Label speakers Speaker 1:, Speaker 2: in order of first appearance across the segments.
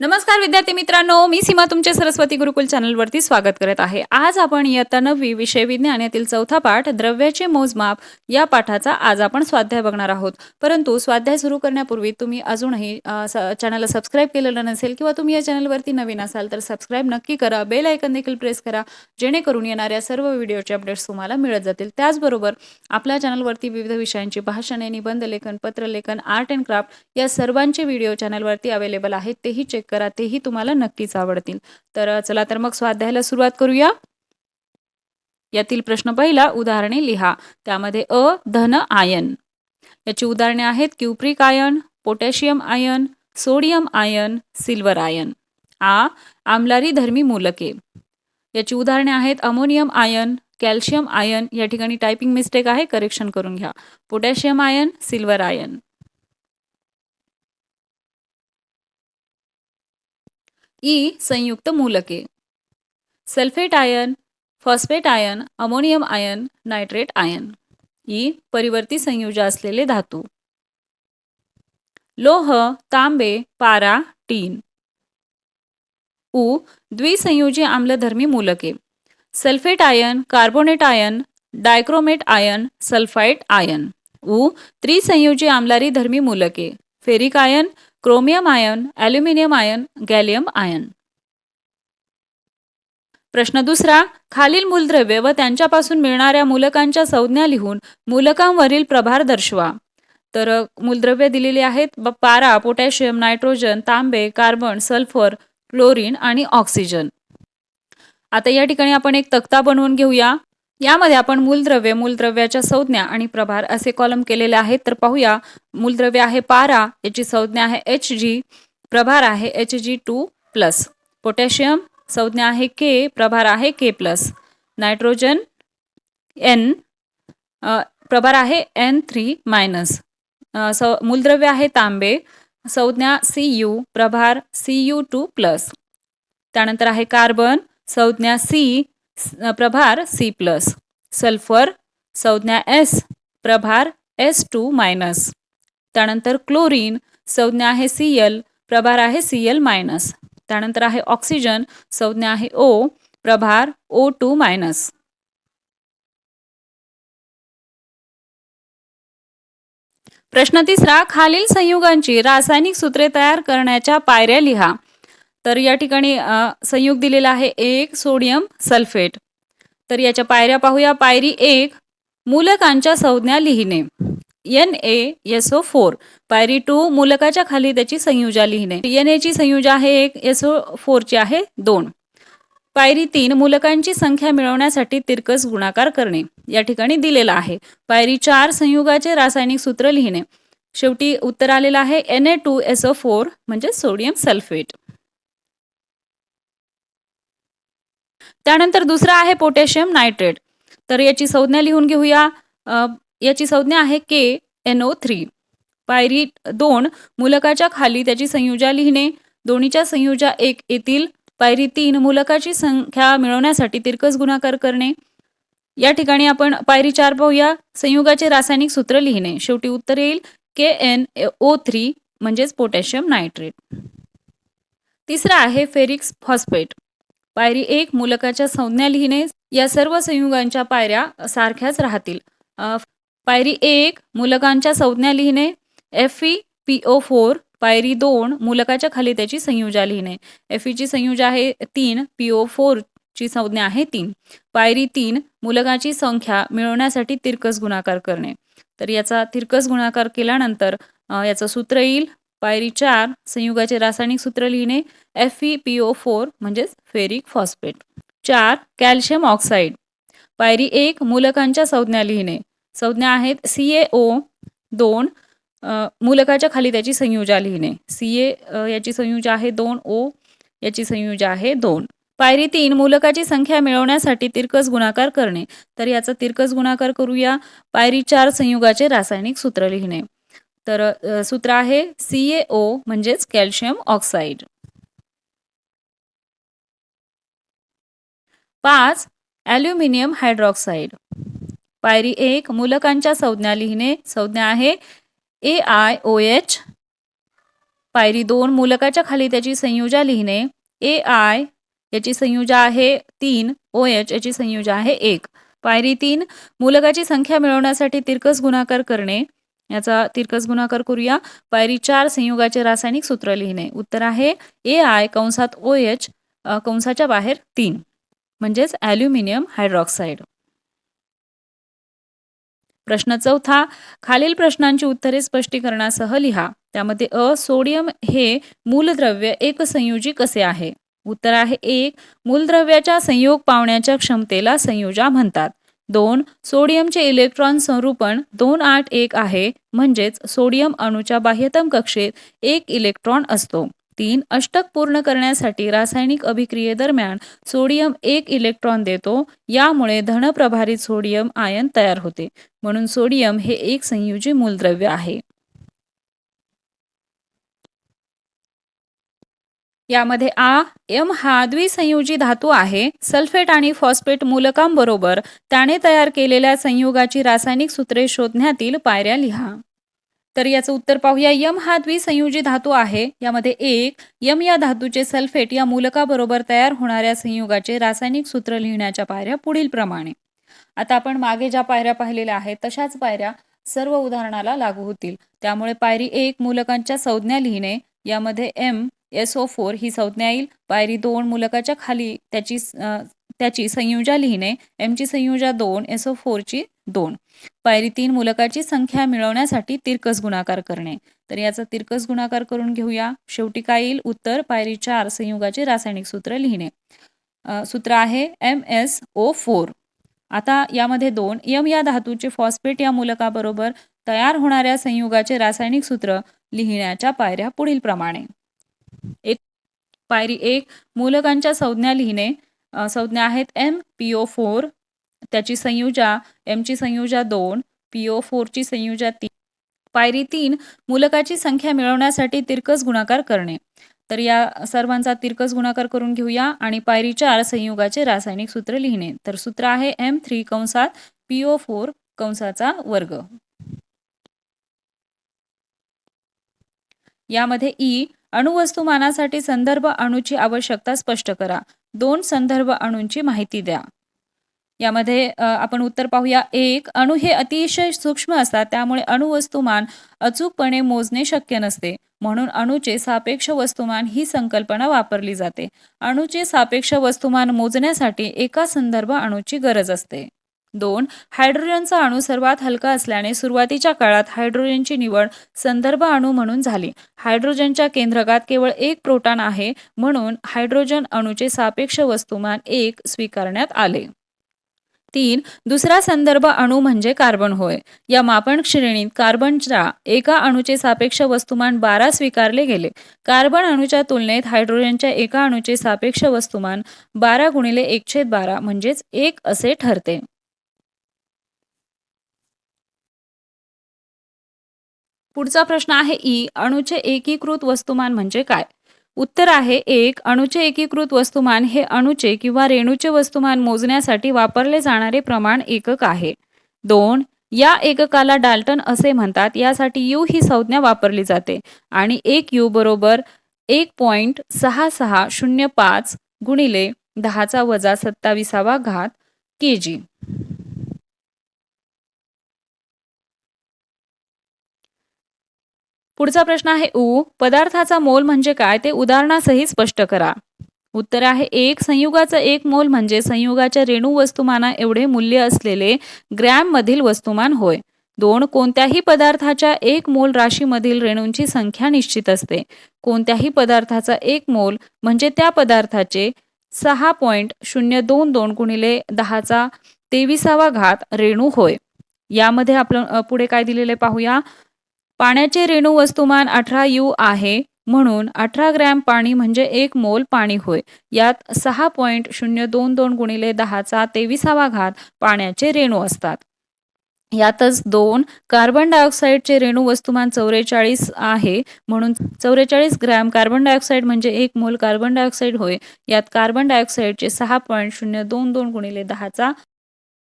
Speaker 1: नमस्कार विद्यार्थी मित्रांनो मी सीमा तुमच्या सरस्वती गुरुकुल चॅनलवरती स्वागत करत आहे. आज आपण इयत्ता नववी विषय विज्ञान यातील चौथा पाठ द्रव्याचे मोजमाप या पाठाचा आज आपण स्वाध्याय बघणार आहोत. परंतु स्वाध्याय सुरू करण्यापूर्वी तुम्ही अजूनही स- चॅनलला सबस्क्राईब केलेलं नसेल किंवा तुम्ही या चॅनलवरती नवीन असाल तर सबस्क्राईब नक्की करा बेल आयकन देखील प्रेस करा जेणेकरून येणाऱ्या सर्व व्हिडिओचे अपडेट्स तुम्हाला मिळत जातील. त्याचबरोबर आपल्या चॅनलवरती विविध विषयांची भाषणे निबंध लेखन पत्रलेखन आर्ट अँड क्राफ्ट या सर्वांचे व्हिडिओ चॅनलवरती अवेलेबल आहेत. तेही चेक करा तेही तुम्हाला नक्कीच आवडतील. तर चला तर मग स्वाध्यायाला सुरुवात करूया. यातील प्रश्न पहिला उदाहरणे लिहा. त्यामध्ये अ धन आयन. याची उदाहरणे आहेत cupric ion potassium ion sodium ion silver ion. आ आमलारी धर्मी मूलके. याची उदाहरणे आहेत अमोनियम आयन कॅल्शियम आयन. या ठिकाणी टायपिंग मिस्टेक आहे करेक्शन करून घ्या. Potassium ion silver ion. E संयुक्त मूलके. Sulphate ion phosphate ion ammonium ion nitrate ion. E परिवर्ती संयुज असलेले धातू. लोह तांबे पारा टीन. उ द्विसंयोजी आम्लधर्मी मूलके. Sulphate ion carbonate ion dichromate ion sulphite ion. उ त्रिसंयोजी आम्लारी धर्मी मूलके. Ferric ion chromium ion aluminium ion gallium ion. प्रश्न दुसरा खालील मूलद्रव्ये व त्यांच्यापासून मिळणाऱ्या मूलकांच्या संज्ञा लिहून मूलकांवरील प्रभार दर्शवा. तर मूलद्रव्य मूलद्रव्ये दिलेली आहेत ब- पारा पोटॅशियम नायट्रोजन तांबे कार्बन सल्फर क्लोरीन आणि ऑक्सिजन. आता या ठिकाणी आपण एक तक्ता बनवून घेऊया. यामध्ये आपण मूलद्रव्य मूलद्रव्याच्या संज्ञा आणि प्रभार असे कॉलम केलेले आहेत. तर पाहूया मूलद्रव्य आहे पारा याची संज्ञा आहे एच जी प्रभार आहे H G two plus potassium संज्ञा आहे के प्रभार आहे के प्लस नायट्रोजन एन प्रभार आहे एन थ्री मायनस स मूलद्रव्य आहे तांबे. संज्ञा सी यू प्रभार सी यू टू प्लस त्यानंतर आहे कार्बन संज्ञा सी प्रभार सी प्लस सल्फर संज्ञा एस प्रभार एस टू मायनस त्यानंतर क्लोरीन संज्ञा आहे सी एल प्रभार आहे सी एल मायनस त्यानंतर आहे ऑक्सिजन संज्ञा आहे ओ प्रभार ओ टू मायनस प्रश्न तिसरा खालील संयुगांची रासायनिक सूत्रे तयार करण्याच्या पायऱ्या लिहा. तर या ठिकाणी संयुग दिलेला आहे एक सोडियम सल्फेट. तर याच्या पायऱ्या पाहूया. पायरी एक मूलकांच्या संज्ञा लिहिणे. N A S O four पायरी टू मूलकाच्या खाली त्याची संयुजा लिहिणे. एन एची संयुजा आहे एक एस ओ फोरची आहे दोन. पायरी तीन मूलकांची संख्या मिळवण्यासाठी तिरकस गुणाकार करणे. या ठिकाणी दिलेला आहे. पायरी चार संयुगाचे रासायनिक सूत्र लिहिणे. शेवटी उत्तर आलेलं आहे N A two S O four म्हणजे सोडियम सल्फेट. त्यानंतर दुसरा आहे पोटॅशियम नायट्रेट. तर याची संज्ञा लिहून घेऊया. याची संज्ञा आहे के एन ओ थ्री पायरी दोन मुलकाच्या खाली त्याची संयुजा लिहिणे. दोन्हीच्या संयुजा एक येतील. पायरी तीन मुलकाची संख्या मिळवण्यासाठी तिरकस गुणाकार करणे. या ठिकाणी आपण पायरी चार पाहूया. संयुगाचे रासायनिक सूत्र लिहिणे. शेवटी उत्तर येईल के एन ओ थ्री म्हणजेच पोटॅशियम नायट्रेट. तिसरा आहे फेरिक्स फॉस्फेट. पायरी एक मुलकाच्या संज्ञा लिहिणे या सर्व संयुगांच्या पायऱ्या सारख्याच राहतील. पायरी एक मुलकांच्या संज्ञा लिहिणे. F E P O four पायरी दोन मुलकाच्या खाली त्याची संयुजा लिहिणे. एफ ईची संयुजा आहे तीन पी ओ फोरची संज्ञा आहे तीन. पायरी तीन मुलकाची संख्या मिळवण्यासाठी तिरकस गुणाकार करणे. तर याचा तिरकस गुणाकार केल्यानंतर याचं सूत्र येईल. पायरी चार संयुगाचे रासायनिक सूत्र लिहिणे F E P O four म्हणजेच फेरिक फॉस्फेट. चार कॅल्शियम ऑक्साईड. पायरी एक मूलकांच्या संज्ञा लिहिणे. संज्ञा आहेत सी ए ओ दोन मूलकाच्या खाली त्याची संयुजा लिहिणे. सी ए याची संयुजा आहे दोन ओ याची संयुजा आहे दोन. पायरी तीन मूलकाची संख्या मिळवण्यासाठी तिरकस गुणाकार करणे. तर याचा तिरकस गुणाकार करूया. पायरी चार संयुगाचे रासायनिक सूत्र लिहिणे. तर सूत्र आहे सी ए ओ म्हणजेच कॅल्शियम ऑक्साईड. पाच ॲल्युमिनियम हायड्रॉक्साईड. पायरी एक मूलकांच्या संज्ञा लिहिणे संज्ञा आहे ए आय ओ एच पायरी दोन मूलकाच्या खाली त्याची संयुजा लिहिणे ए आय याची संयुजा आहे तीन ओ एच याची संयुजा आहे एक. पायरी तीन मूलकाची संख्या मिळवण्यासाठी तिरकस गुणाकार करणे याचा तिरकस गुणाकार करूया. पायरी चार संयुगाचे रासायनिक सूत्र लिहिणे. उत्तर आहे ए आय कंसात ओ एच कंसाच्या बाहेर तीन. म्हणजेच ॲल्युमिनियम हायड्रॉक्साईड प्रश्न चौथा खालील प्रश्नांची उत्तरे स्पष्टीकरणासह लिहा. त्यामध्ये अ सोडियम हे मूलद्रव्य एक संयोजी कसे आहे? उत्तर आहे एक मूलद्रव्याच्या संयोग पावण्याच्या क्षमतेला संयोजा म्हणतात. दोन सोडियमचे इलेक्ट्रॉन संरूपण दोन आठ एक आहे म्हणजेच सोडियम अणूच्या बाह्यतम कक्षेत एक इलेक्ट्रॉन असतो. तीन अष्टक पूर्ण करण्यासाठी रासायनिक अभिक्रियेदरम्यान सोडियम एक इलेक्ट्रॉन देतो यामुळे धनप्रभारित सोडियम आयन तयार होते. म्हणून सोडियम हे एक संयोजी मूलद्रव्य आहे. यामध्ये आ एम हा द्विसंयोजी धातू आहे. सल्फेट आणि फॉस्फेट मूलकांबरोबर त्याने तयार केलेल्या संयुगाची रासायनिक सूत्रे शोधण्यातील पायऱ्या लिहा. तर याचं उत्तर पाहूया. यम हा द्विसंयोजी धातू आहे. यामध्ये एक यम या धातूचे सल्फेट या मूलकाबरोबर तयार होणाऱ्या संयुगाचे रासायनिक सूत्र लिहिण्याच्या पायऱ्या पुढील प्रमाणे. आता आपण मागे ज्या पायऱ्या पाहिलेल्या आहेत तशाच पायऱ्या सर्व उदाहरणाला लागू होतील. त्यामुळे पायरी एक मूलकांच्या संज्ञा लिहिणे. यामध्ये एम एस ओ फोर ही संज्ञा येईल. पायरी दोन मुलकाच्या खाली त्याची त्याची संयुजा लिहिणे एमची संयुजा दोन एस ओ फोरची दोन. पायरी तीन मुलकाची संख्या मिळवण्यासाठी तिरकस गुणाकार करणे. तर याचा तिरकस गुणाकार करून घेऊया. शेवटी काय येईल? उत्तर पायरी चार संयुगाचे रासायनिक सूत्र लिहिणे. सूत्र आहे एम एस ओ फोर आता यामध्ये दोन. यम या धातूचे फॉस्फेट या मूलकाबरोबर तयार होणाऱ्या संयुगाचे रासायनिक सूत्र लिहिण्याच्या पायऱ्या पुढील प्रमाणे. एक पायरी एक मूलकांच्या संज्ञा लिहिणे संज्ञा आहेत एम पी ओ फोर त्याची संयुजा एमची संयुजा दोन पी ओ फोरची संयुजा तीन पायरी तीन मूलकाची संख्या मिळवण्यासाठी तिरकस गुणाकार करणे. तर या सर्वांचा तिरकस गुणाकार करून घेऊया आणि पायरी चार संयुगाचे रासायनिक सूत्र लिहिणे. तर सूत्र आहे एम थ्री कंसात पी ओ फोर कंसाचा वर्ग. यामध्ये ई अणुवस्तुमानासाठी संदर्भ अणूची आवश्यकता स्पष्ट करा. दोन संदर्भ अणूंची माहिती द्या. यामध्ये आपण उत्तर पाहूया. एक अणू हे अतिशय सूक्ष्म असतात त्यामुळे अणुवस्तुमान अचूकपणे मोजणे शक्य नसते. म्हणून अणूचे सापेक्ष वस्तुमान ही संकल्पना वापरली जाते. अणूचे सापेक्ष वस्तुमान मोजण्यासाठी एका संदर्भ अणूची गरज असते. दोन हायड्रोजनचा अणू सर्वात हलका असल्याने सुरुवातीच्या काळात हायड्रोजनची निवड संदर्भ अणू म्हणून झाली. हायड्रोजनच्या केंद्रकात केवळ एक प्रोटॉन आहे म्हणून हायड्रोजन अणूचे सापेक्ष वस्तुमान एक स्वीकारण्यात आले. तीन दुसरा संदर्भ अणू म्हणजे कार्बन होय. या मापन श्रेणीत कार्बनच्या एका अणूचे सापेक्ष वस्तुमान बारा स्वीकारले गेले. कार्बन अणूच्या तुलनेत हायड्रोजनच्या एका अणूचे सापेक्ष वस्तुमान बारा गुणिले एकशे बारा म्हणजेच एक असे ठरते. पुढचा प्रश्न आहे ई अणूचे एकीकृत वस्तुमान म्हणजे काय? उत्तर आहे एक अणुचे एकीकृत वस्तुमान हे अणुचे किंवा रेणूचे वस्तुमान मोजण्यासाठी वापरले जाणारे प्रमाण एकक आहे. दोन या एककाला डाल्टन असे म्हणतात यासाठी यू ही संज्ञा वापरली जाते. आणि एक यू बरोबर एक पॉईंट सहा सहा शून्य पाच गुणिले दहाचा वजा सत्ताविसावा घात के जी. पुढचा प्रश्न आहे उ. पदार्थाचा मोल म्हणजे काय? ते उदाहरणासही स्पष्ट करा. उत्तर आहे एक. संयुगाचं एक मोल म्हणजे संयुगाच्या रेणू वस्तुमाना एवढे मूल्य असलेले ग्रॅम मधील वस्तुमान होय. दोन. कोणत्याही पदार्थाच्या एक मोल राशीमधील रेणूंची संख्या निश्चित असते. कोणत्याही पदार्थाचा एक मोल म्हणजे त्या पदार्थाचे सहा पॉईंट शून्य दोन दोन गुणिले दहाचा तेविसावा घात रेणू होय. यामध्ये आपलं पुढे काय दिलेले पाहूया? पाण्याचे रेणू वस्तुमान अठरा यू आहे म्हणून अठरा ग्रॅम पाणी म्हणजे एक मोल पाणी होय. यात सहा पॉईंट शून्य दोन दोन गुणिले दहाचा तेविसावा घात पाण्याचे रेणू असतात. यातच दोन कार्बन डायऑक्साईडचे रेणू वस्तुमान चौवेचाळीस आहे म्हणून चौवेचाळीस ग्रॅम कार्बन डायऑक्साईड म्हणजे एक मोल कार्बन डायऑक्साईड होय. यात कार्बन डायऑक्साईडचे सहा पॉईंट शून्य दोन दोन गुणिले दहाचा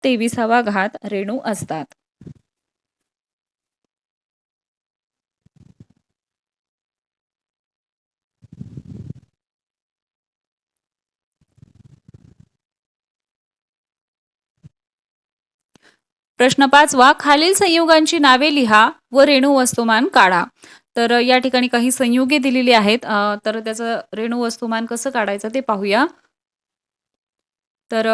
Speaker 1: तेविसावा घात रेणू असतात. प्रश्न पाचवा खालील संयुगांची नावे लिहा व रेणू वस्तुमान काढा. तर या ठिकाणी काही संयुगे दिलेली आहेत. तर त्याचं रेणू वस्तुमान कसं काढायचं ते पाहूया. तर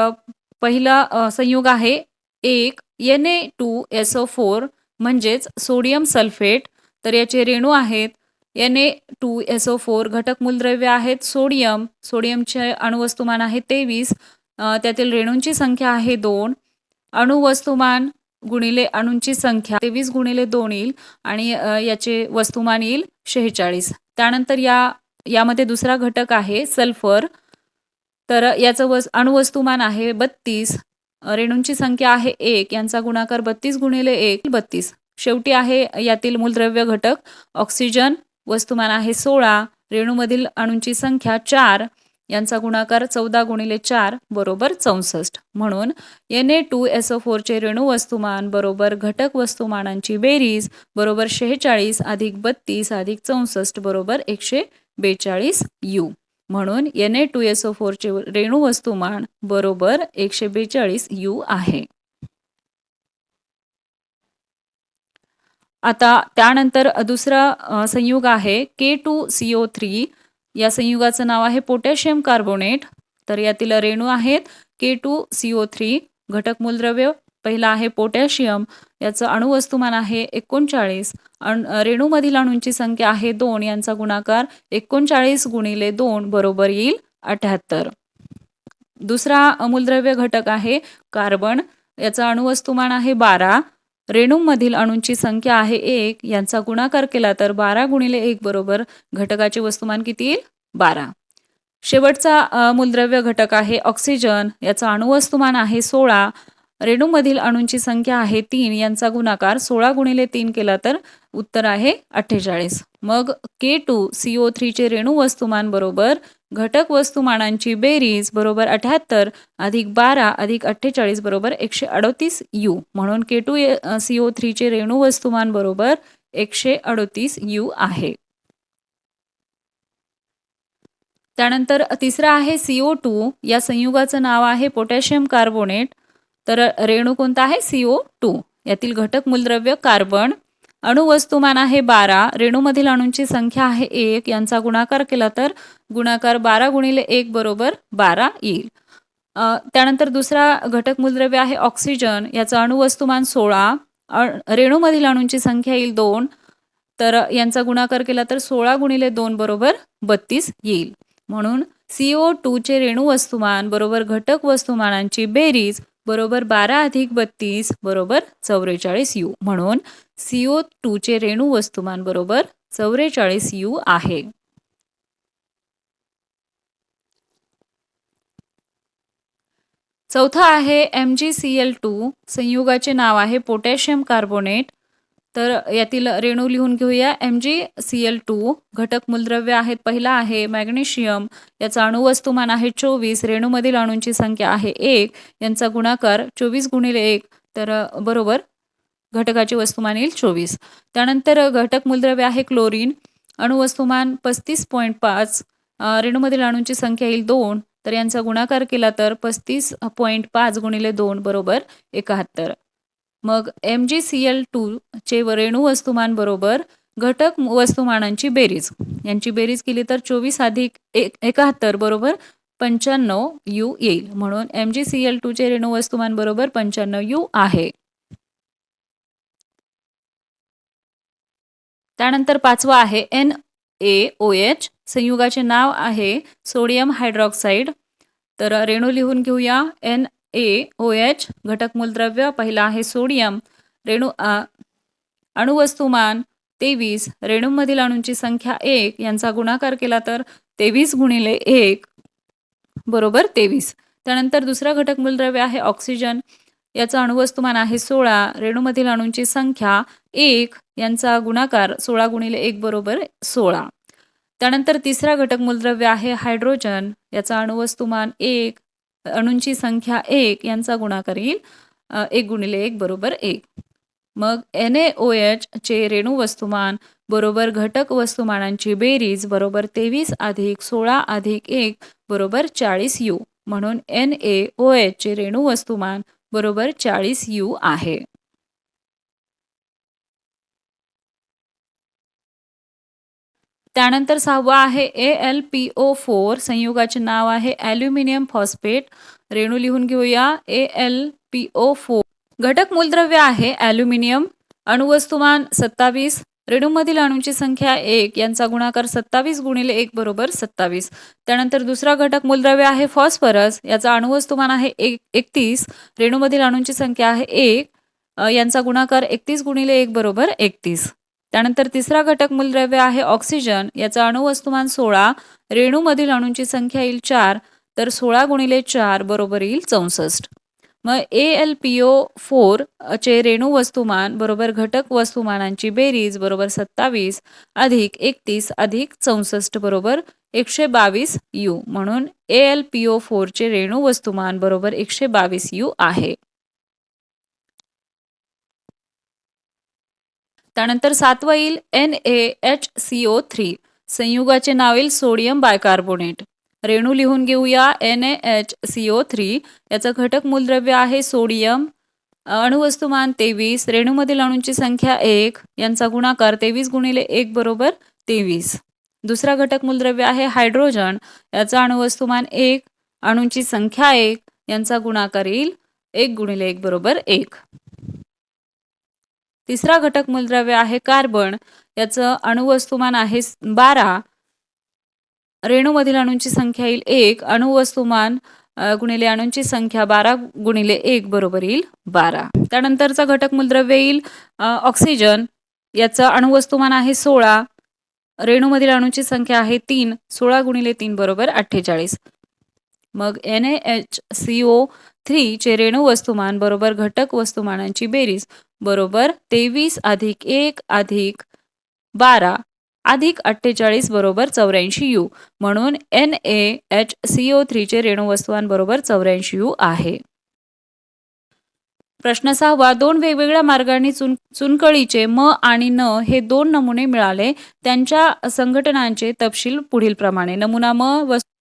Speaker 1: पहिला संयुग आहे एक N A two S O four म्हणजेच सोडियम सल्फेट. तर याचे रेणू आहेत N A two S O four घटक मूलद्रव्य आहेत सोडियम. सोडियमचे अणुवस्तुमान आहे तेवीस. त्यातील रेणूंची संख्या आहे दोन. अणुवस्तुमान गुणिले अणूंची संख्या तेवीस गुणिले दोन येईल आणि याचे वस्तुमान येईल शेहेचाळीस. त्यानंतर या यामध्ये दुसरा घटक आहे सल्फर. तर याचं वस अणुवस्तुमान आहे बत्तीस. रेणूंची संख्या आहे एक यांचा गुणाकार बत्तीस गुणिले एक बत्तीस. शेवटी आहे यातील मूलद्रव्य घटक ऑक्सिजन वस्तुमान आहे सोळा. रेणूमधील अणूंची संख्या चार. यांचा गुणाकार चौदा गुणिले चार बरोबर चौसष्ट. म्हणून N A two S O फोरचे रेणू वस्तुमान बरोबर घटक वस्तुमानांची बेरीज बरोबर शेहेचाळीस अधिक बत्तीस अधिक चौसष्ट बरोबर एकशे बेचाळीस यू. म्हणून N A two S O फोरचे रेणू वस्तुमान बरोबर एकशे बेचाळीस यू आहे. आता त्यानंतर दुसरा संयुग आहे. के टू सीओ थ्री या संयुगाचं नाव आहे पोटॅशियम कार्बोनेट. तर यातील रेणू आहेत K two C O three घटक मूलद्रव्य. पहिला आहे पोटॅशियम याचं अणुवस्तुमान आहे एकोणचाळीस. अण रेणूमधील अणूंची संख्या आहे दोन यांचा गुणाकार एकोणचाळीस गुणिले दोन बरोबर येईल अठ्याहत्तर. दुसरा मूलद्रव्य घटक आहे कार्बन याचं अणुवस्तुमान आहे बारा. रेणूंमधील अणूंची संख्या आहे एक यांचा गुणाकार केला तर बारा गुणिले एक बरोबर घटकाचे वस्तुमान किती येईल? बारा. शेवटचा मूलद्रव्य घटक आहे ऑक्सिजन याचं अणुवस्तुमान आहे सोळा. रेणूमधील अणूंची संख्या आहे तीन यांचा गुणाकार सोळा गुणिले तीन केला तर उत्तर आहे अठ्ठेचाळीस. मग के टू सी ओ थ्रीचे रेणू वस्तुमान बरोबर घटक वस्तुमानांची बेरीज बरोबर अठ्याहत्तर अधिक बारा अधिक अठ्ठेचाळीस बरोबर एकशे अडतीस यू. म्हणून के टू सी ओ थ्रीचे रेणू वस्तुमान बरोबर एकशे अडतीस यू आहे. त्यानंतर तिसरा आहे सी ओ टू या संयुगाचं नाव आहे पोटॅशियम कार्बोनेट. तर रेणू कोणता आहे? सी ओ टू यातील घटक मूलद्रव्य कार्बन. अणुवस्तुमान आहे बारा रेणूमधील अणूंची संख्या आहे एक यांचा गुणाकार केला तर गुणाकार बारा गुणिले एक बरोबर बारा येईल. त्यानंतर दुसरा घटक मूलद्रव्य आहे ऑक्सिजन याचं अणुवस्तुमान सोळा रेणूमधील अणूंची संख्या येईल दोन तर यांचा गुणाकार केला तर सोळा गुणिले दोन बरोबर बत्तीस येईल. म्हणून सी ओ टूचे रेणू वस्तुमान बरोबर घटक वस्तुमानांची बेरीज बरोबर बारा अधिक बत्तीस बरोबर चौवेचाळीस यू. म्हणून सीओ टूचे रेणू वस्तुमान बरोबर चौवेचाळीस यू आहे. चौथा आहे M G C L two. संयुगाचे नाव आहे पोटॅशियम कार्बोनेट. तर यातील रेणू लिहून घेऊया. M G C L two घटक मूलद्रव्य आहेत पहिला आहे मॅग्नेशियम. याचं अणुवस्तुमान आहे चोवीस रेणूमधील अणूंची संख्या आहे एक. यांचा गुणाकार चोवीस गुणिले एक तर बरोबर घटकाची वस्तुमान येईल चोवीस. त्यानंतर घटक मूलद्रव्य आहे क्लोरीन. अणुवस्तुमान पस्तीस पॉईंट पाच रेणूमधील अणूंची संख्या येईल दोन. तर यांचा गुणाकार केला तर पस्तीस पॉईंट पाच गुणिले दोन बरोबर एकाहत्तर. मग एम जी सी एल टूचे रेणू वस्तुमानबरोबर घटक वस्तुमानांची बेरीज. यांची बेरीज केली तर चोवीस अधिक एक एकाहत्तर बरोबर पंच्याण्णव यू येईल. म्हणून एम जी सी एल टूचे रेणू वस्तुमान बरोबर पंच्याण्णव यू आहे. त्यानंतर पाचवा आहे एन ए ओ एच संयुगाचे नाव आहे सोडियम हायड्रॉक्साईड. तर रेणू लिहून घेऊया. एन ए ओ एच घटक मूलद्रव्य पहिला आहे सोडियम. रेणू अणुवस्तुमान तेवीस. रेणूंमधील अणूंची संख्या एक. यांचा गुणाकार केला तर तेवीस गुणिले एक बरोबर तेवीस. त्यानंतर दुसरा घटक मूलद्रव्य आहे ऑक्सिजन. याचं अणुवस्तुमान आहे सोळा. रेणूमधील अणूंची संख्या एक. यांचा गुणाकार सोळा गुणिले एक बरोबर सोळा. त्यानंतर तिसरा घटक मूलद्रव्य आहे हायड्रोजन. याचा अणुवस्तुमान एक. अणूंची संख्या एक यांचा गुणाकार येईल एक गुणिले एक बरोबर एक. मग एन ए ओ एचचे रेणू वस्तुमान बरोबर घटक वस्तुमानांची बेरीज बरोबर तेवीस अधिक सोळा अधिक एक बरोबर चाळीस यू. म्हणून एन ए ओ एचचे रेणू वस्तुमान बरोबर चाळीस यू आहे. त्यानंतर सहावा आहे A L P O four संयुगाचे नाव आहे ॲल्युमिनियम फॉस्फेट. रेणू लिहून घेऊया. A L P O four घटक मूलद्रव्य आहे ॲल्युमिनियम अणुवस्तुमान सत्तावीस रेणूमधील अणूंची संख्या एक यांचा गुणाकार सत्तावीस गुणिले एक बरोबर सत्तावीस. त्यानंतर दुसरा घटक मूलद्रव्य आहे फॉस्फरस याचा अणुवस्तुमान आहे एक एकतीस रेणूमधील अणूंची संख्या आहे एक यांचा गुणाकार एकतीस गुणिले एक बरोबर एकतीस. त्यानंतर तिसरा घटक मूलद्रव्य आहे ऑक्सिजन. याचा अणुवस्तुमान सोळा रेणूमधील अणूंची संख्या येईल चार तर सोळा गुणिले चार बरोबर येईल चौसष्ट. मग A L P O four चे रेणू वस्तुमान बरोबर घटक वस्तुमानांची बेरीज बरोबर सत्तावीस अधिक एकतीस अधिक चौसष्ट बरोबर एकशे बावीस यू. म्हणून ए एल पी ओ फोरचे रेणू वस्तुमान बरोबर एकशे बावीस यू आहे. त्यानंतर सातवं येईल N A H C O three संयुगाचे नाव येईल सोडियम बायकार्बोनेट. रेणू लिहून घेऊया N A H C O three याचं घटक मूलद्रव्य आहे सोडियम. अणुवस्तुमान तेवीस. रेणूमधील अणूंची संख्या एक. यांचा गुणाकार तेवीस गुणिले एक बरोबर तेवीस. दुसरा घटक मूलद्रव्य आहे हायड्रोजन. याचा अणुवस्तुमान एक. अणूंची संख्या एक. यांचा गुणाकार येईल एक गुणिले एक बरोबर एक. तिसरा घटक मूलद्रव्य आहे कार्बन. याचं अणुवस्तुमान आहे बारा. रेणूमधील अणूंची संख्या येईल एक. अणुवस्तुमान गुणिले अणूंची संख्या बारा गुणिले एक बरोबर येईल बारा. त्यानंतरचा घटक मूलद्रव्य येईल ऑक्सिजन याचं अणुवस्तुमान आहे सोळा. रेणूमधील अणूंची संख्या आहे तीन. सोळा गुणिले तीन बरोबर अठ्ठेचाळीस. मग N A H C O थ्रीचे रेणू वस्तुमान बरोबर घटक वस्तुमानांची बेरीज बरोबर तेवीस अधिक एक अधिक बारा अधिक अठ्ठेचाळीस बरोबर चौऱ्याऐंशी यू. म्हणून N A H C O थ्रीचे रेणुवस्तुवान बरोबर चौऱ्याऐंशी यू आहे. प्रश्न सहावा दोन वेगवेगळ्या मार्गांनी चुन चुनकळीचे म आणि न हे दोन नमुने मिळाले. त्यांच्या संघटनांचे तपशील पुढील प्रमाणे नमुना म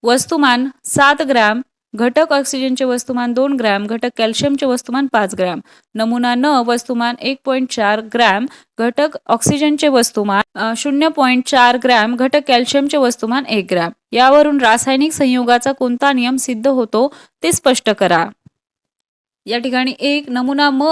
Speaker 1: वस्तुमान सात ग्रॅम घटक ऑक्सिजनचे वस्तुमान दोन ग्रॅम घटक कॅल्शियमचे वस्तुमान पाच ग्रॅम. नमुना न वस्तुमान एक पॉईंट चार ग्रॅम घटक ऑक्सिजनचे वस्तुमान शून्य पॉईंट चार ग्रॅम घटक कॅल्शियमचे वस्तुमान एक ग्रॅम. यावरून रासायनिक संयोगाचा कोणता नियम सिद्ध होतो ते स्पष्ट करा. या ठिकाणी एक नमुना म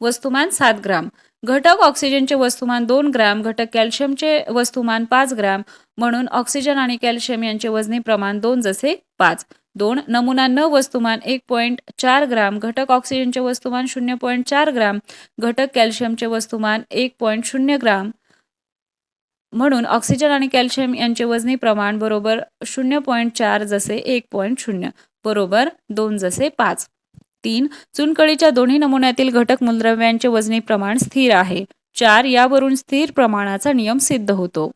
Speaker 1: वस्तुमान सात ग्राम. घटक ऑक्सिजनचे वस्तुमान दोन ग्रॅम घटक कॅल्शियमचे वस्तुमान पाच ग्रॅम म्हणून ऑक्सिजन आणि कॅल्शियम यांचे वजनी प्रमाण दोन जसे पाच. दोन नमुना न वस्तुमान एक पॉईंट चार ग्राम घटक ऑक्सिजनचे वस्तुमान शून्य पॉईंट चार ग्राम घटक कॅल्शियमचे वस्तुमान एक पॉईंट शून्य ग्राम म्हणून ऑक्सिजन आणि कॅल्शियम यांचे वजनी प्रमाण बरोबर शून्य पॉईंट चार जसे एक पॉईंट शून्य बरोबर दोन जसे पाच. तीन चुनकळीच्या दोन्ही नमुन्यातील घटक मूलद्रव्यांचे वजनी प्रमाण स्थिर आहे. चार यावरून स्थिर प्रमाणाचा नियम सिद्ध होतो.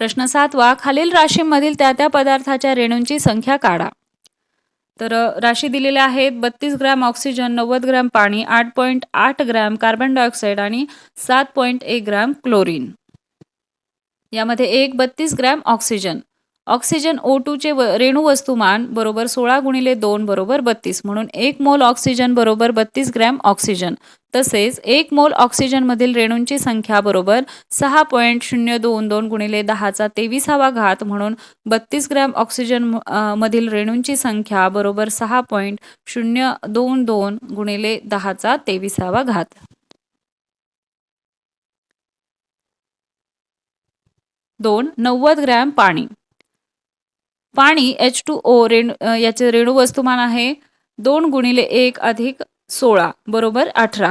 Speaker 1: प्रश्न सातवा खालील राशीमधील त्या त्या पदार्थाच्या रेणूंची संख्या काढा. तर राशी दिलेल्या आहेत बत्तीस ग्रॅम ऑक्सिजन नव्वद ग्रॅम पाणी आठ पॉईंट आठ ग्रॅम कार्बन डायऑक्साईड आणि सात पॉईंट एक ग्रॅम क्लोरीन. यामध्ये एक बत्तीस ग्रॅम ऑक्सिजन. ऑक्सिजन ओ टूचे व रेणू वस्तुमान बरोबर सोळा गुणिले दोन बरोबर बत्तीस म्हणून एक मोल ऑक्सिजन बरोबर बत्तीस ग्रॅम ऑक्सिजन. तसेच एक मोल ऑक्सिजनमधील रेणूंची संख्या बरोबर सहा पॉईंट शून्य दोन दोन गुणिले दहाचा तेविसावा घात म्हणून बत्तीस ग्रॅम ऑक्सिजन मधील रेणूंची संख्या बरोबर सहा पॉईंट शून्य दोन दोन गुणिले दहाचा तेविसावा घात. दोन नव्वद ग्रॅम पाणी. पाणी एच टू ओ रेणू याचे रेणू वस्तुमान आहे. दोन गुणिले एक अधिक सोळा बरोबर अठरा.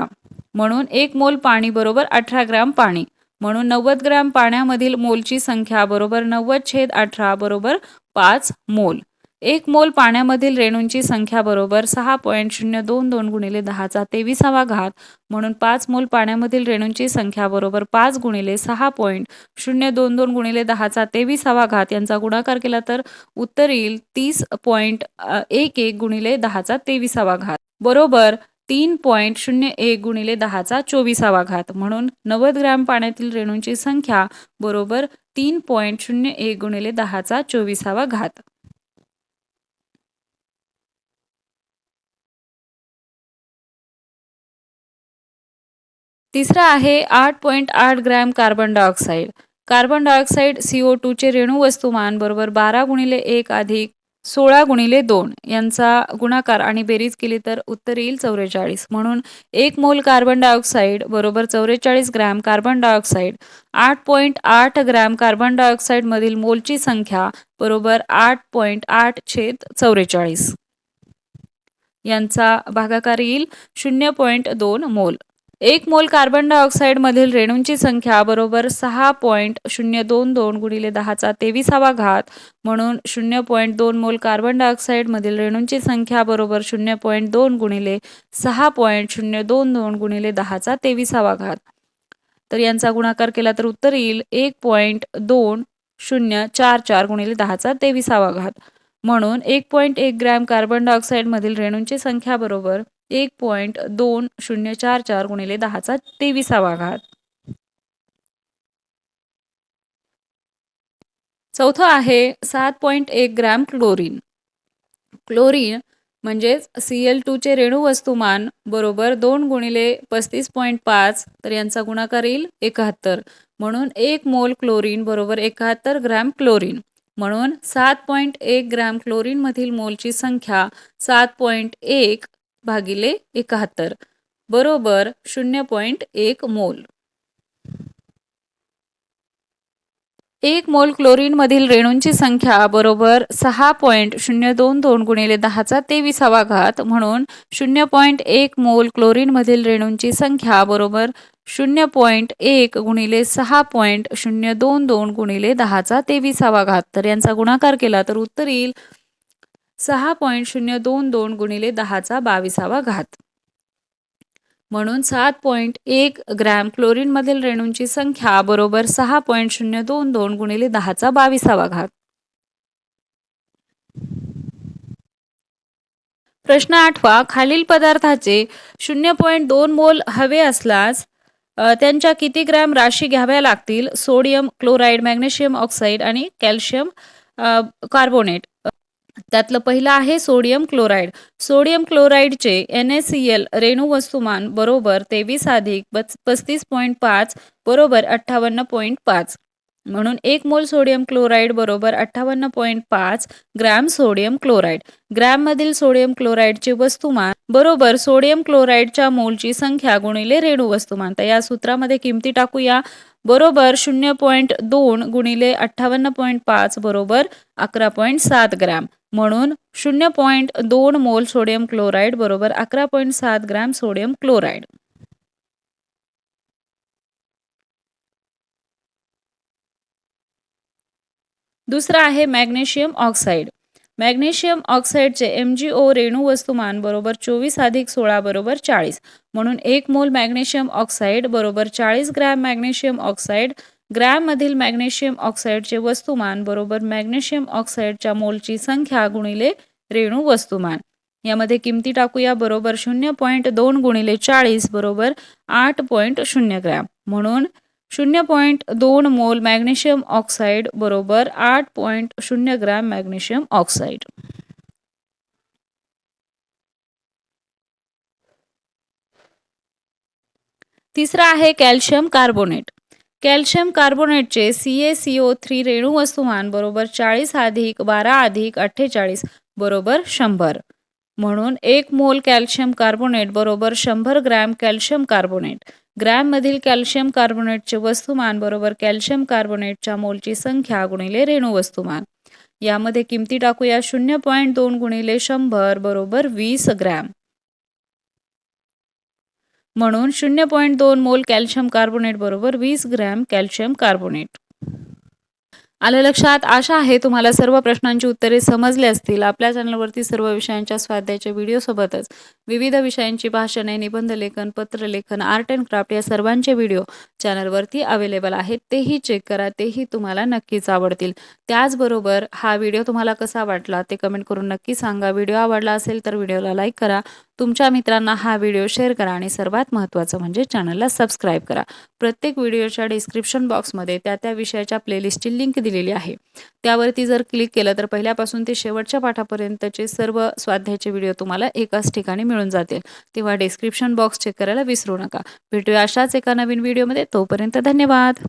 Speaker 1: म्हणून एक मोल पाणी बरोबर अठरा ग्रॅम पाणी. म्हणून नव्वद ग्रॅम पाण्यामधील मोलची संख्या बरोबर नव्वद छेद अठरा बरोबर पाच मोल. एक मोल पाण्यामधील रेणूंची संख्या बरोबर सहा पॉईंट शून्य दोन दोन गुणिले दहाचा तेविसावा घात म्हणून पाच मोल पाण्यामधील रेणूंची संख्या बरोबर पाच गुणिले सहा पॉईंट शून्य दोन दोन गुणिले दहाचा तेविसावा घात यांचा गुणाकार केला तर उत्तर येईल तीस पॉईंट एक एक गुणिले दहाचा तेविसावा घात. बरोबर तीन पॉईंट शून्य एक गुणिले दहाचा चोवीसावा घात म्हणून नव्वद ग्रॅम पाण्यातील रेणूंची संख्या बरोबर तीन पॉईंट शून्य एक गुणिले दहाचा चोवीसावा घात. तिसरा आहे आठ पॉईंट आठ gram carbon dioxide carbon dioxide C O टूचे रेणू वस्तुमान बरोबर बारा गुणिले एक अधिक सोळा गुणिले दोन. यांचा गुणाकार आणि बेरीज केली तर उत्तर येईल चौवेचाळीस. म्हणून एक मोल कार्बन डायऑक्साईड बरोबर चौवेचाळीस ग्रॅम कार्बन डायऑक्साईड आठ पॉईंट आठ ग्रॅम कार्बन डायऑक्साईडमधील मोलची संख्या बरोबर आठ पॉईंट आठ छेद चौवेचाळीस. यांचा भागाकार येईल शून्य पॉईंट दोन मोल. एक मोल कार्बन डायऑक्साईडमधील रेणूंची संख्या बरोबर सहा पॉईंट शून्य दोन दोन गुणिले दहाचा तेविसावा घात म्हणून शून्य पॉईंट दोन मोल कार्बन डायऑक्साईडमधील रेणूंची संख्या बरोबर शून्य पॉईंट दोन गुणिले सहा पॉईंट शून्य दोन दोन गुणिले दहाचा तेविसावा घात. तर यांचा गुणाकार केला तर उत्तर येईल एक पॉईंट दोन शून्य चार चार गुणिले दहाचा तेविसावा घात. म्हणून एक पॉईंट एक ग्रॅम कार्बन डायऑक्साईडमधील रेणूंची संख्या बरोबर एक पॉईंट दोन शून्य चार चार गुणिले दहाचा तेविसावा घात. चौथं आहे सात पॉईंट एक ग्रॅम क्लोरीन. क्लोरीन म्हणजेच सी एल टूचे रेणू वस्तुमान बरोबर दोन गुणिले पस्तीस पॉईंट पाच तर यांचा गुणाकार येईल एकाहत्तर. म्हणून एक मोल क्लोरीन बरोबर एकाहत्तर ग्रॅम क्लोरीन. म्हणून सात पॉईंट एक ग्रॅम क्लोरीनमधील मोलची संख्या सात पॉईंट एक भागिले एकाहत्तर. बरोबर शून्य पॉईंट एक मोल. एक मोल क्लोरीनमधील रेणूंची संख्या बरोबर सहा पॉईंट शून्य दोन दोन गुणिले दहाचा तेविसावा घात म्हणून शून्य पॉईंट एक मोल क्लोरीनमधील रेणूंची संख्या बरोबर शून्य पॉईंट एक गुणिले सहा पॉईंट शून्य दोन दोन गुणिले दहाचा तेविसावा घात तर यांचा गुणाकार केला तर उत्तर येईल सहा पॉईंट शून्य दोन दोन गुणिले दहाचा बावीसावा घात. म्हणून सात पॉईंट एक ग्रॅम क्लोरीनमधील रेणूंची संख्या बरोबर सहा पॉईंट शून्य दोन दोन गुणिले दहाचा बावीसावा घात. प्रश्न आठवा खालील पदार्थाचे शून्य पॉईंट दोन मोल हवे असल्यास त्यांच्या किती ग्रॅम राशी घ्याव्या लागतील? सोडियम क्लोराईड मॅग्नेशियम ऑक्साईड आणि कॅल्शियम कार्बोनेट. त्यातलं पहिलं आहे सोडियम क्लोराईड. सोडियम क्लोराईडचे एन एस सी एल रेणू वस्तुमान बरोबर तेवीस अधिक पस्तीस पॉईंट पाच बरोबर अठ्ठावन्न पॉईंट पाच. म्हणून एक मोल सोडियम क्लोराईड बरोबर अठ्ठावन्न पॉईंट पाच ग्रॅम सोडियम क्लोराईड. ग्रॅममधील सोडियम क्लोराईडचे वस्तुमान बरोबर सोडियम क्लोराईडच्या मोलची संख्या गुणिले रेणू वस्तुमान. तर या सूत्रामध्ये किमती टाकूया. बरोबर शून्य पॉईंट दोन गुणिले अठ्ठावन्न पॉईंट पाच बरोबर अकरा पॉईंट सात ग्रॅम. म्हणून शून्य पॉईंट दोन मोल सोडियम क्लोराईड बरोबर अकरा पॉईंट सात ग्रॅम सोडियम क्लोराईड. दुसरा आहे मॅग्नेशियम ऑक्साईड. मॅग्नेशियम ऑक्साईडचे एम जी ओ रेणू वस्तुमान बरोबर चोवीस अधिक सोळा बरोबर चाळीस. म्हणून एक मोल मॅग्नेशियम ऑक्साईड बरोबर चाळीस ग्रॅम मॅग्नेशियम ऑक्साईड. ग्रॅममधील मॅग्नेशियम ऑक्साईडचे वस्तुमान बरोबर मॅग्नेशियम ऑक्साईडच्या मोलची संख्या गुणिले रेणू वस्तुमान यामध्ये किमती टाकूया बरोबर शून्य पॉईंट दोन गुणिले चाळीस बरोबर आठ पॉईंट शून्य ग्रॅम. म्हणून शून्य पॉईंट दोन मोल मॅग्नेशियम ऑक्साईड बरोबर आठ पॉईंट शून्य ग्रॅम मॅग्नेशियम ऑक्साईड. तिसरा आहे calcium carbonate. Calcium कार्बोनेटचे C A C O three रेणू वस्तुमान बरोबर चाळीस अधिक बारा अधिक अठ्ठेचाळीस बरोबर शंभर. म्हणून एक मोल कॅल्शियम कार्बोनेट बरोबर शंभर ग्रॅम कॅल्शियम कार्बोनेट. ग्रॅममधील कॅल्शियम कार्बोनेटचे वस्तुमान बरोबर कॅल्शियम कार्बोनेटच्या मोलची संख्या गुणिले रेणू वस्तुमान. यामध्ये किमती टाकूया शून्य पॉईंट दोन गुणिले शंभर बरोबर वीस ग्रॅम. म्हणून शून्य पॉईंट दोन मोल कॅल्शियम कार्बोनेट बरोबर वीस ग्रॅम कॅल्शियम कार्बोनेट. आलं लक्षात? आशा आहे तुम्हाला सर्व प्रश्नांची उत्तरे समजली असतील. आपल्या चॅनलवरती सर्व विषयांच्या स्वाध्यायाच्या व्हिडिओसोबतच विविध विषयांची भाषणे निबंध लेखन पत्रलेखन आर्ट अँड क्राफ्ट या सर्वांचे व्हिडिओ चॅनलवरती अवेलेबल आहेत. तेही चेक करा तेही तुम्हाला नक्कीच आवडतील. त्याचबरोबर हा व्हिडिओ तुम्हाला कसा वाटला ते कमेंट करून नक्की सांगा. व्हिडिओ आवडला असेल तर व्हिडिओला लाईक करा. तुमच्या मित्रांना हा व्हिडिओ शेअर करा आणि सर्वात महत्त्वाचं म्हणजे चॅनलला सबस्क्राईब करा. प्रत्येक व्हिडिओच्या डिस्क्रिप्शन बॉक्समध्ये त्या त्या विषयाच्या प्लेलिस्टची लिंक दिलेली आहे. त्यावरती जर क्लिक केलं तर पहिल्यापासून ते शेवटच्या पाठापर्यंतचे सर्व स्वाध्यायाचे व्हिडिओ तुम्हाला एकाच ठिकाणी मिळून जातील. तेव्हा डिस्क्रिप्शन बॉक्स चेक करायला विसरू नका. भेटूया अशाच एका नवीन व्हिडिओमध्ये. तोपर्यंत धन्यवाद.